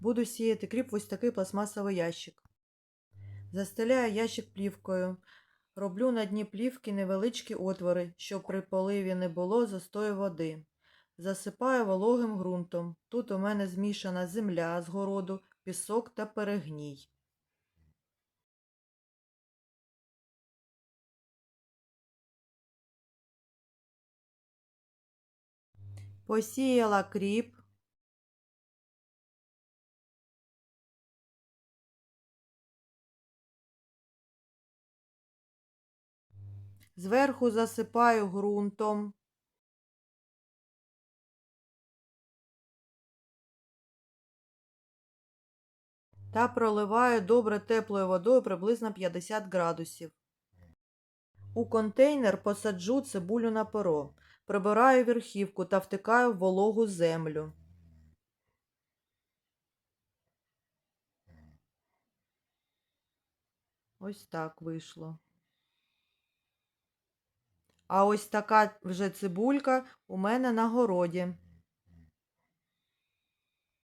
Буду сіяти кріп в ось такий пластмасовий ящик. Застеляю ящик плівкою. Роблю на дні плівки невеличкі отвори, щоб при поливі не було застою води. Засипаю вологим ґрунтом. Тут у мене змішана земля з городу, пісок та перегній. Посіяла кріп. Зверху засипаю ґрунтом. Та проливаю добре теплою водою приблизно 50 градусів. У контейнер посаджу цибулю на перо. Прибираю верхівку та втикаю в вологу землю. Ось так вийшло. А ось така вже цибулька у мене на городі.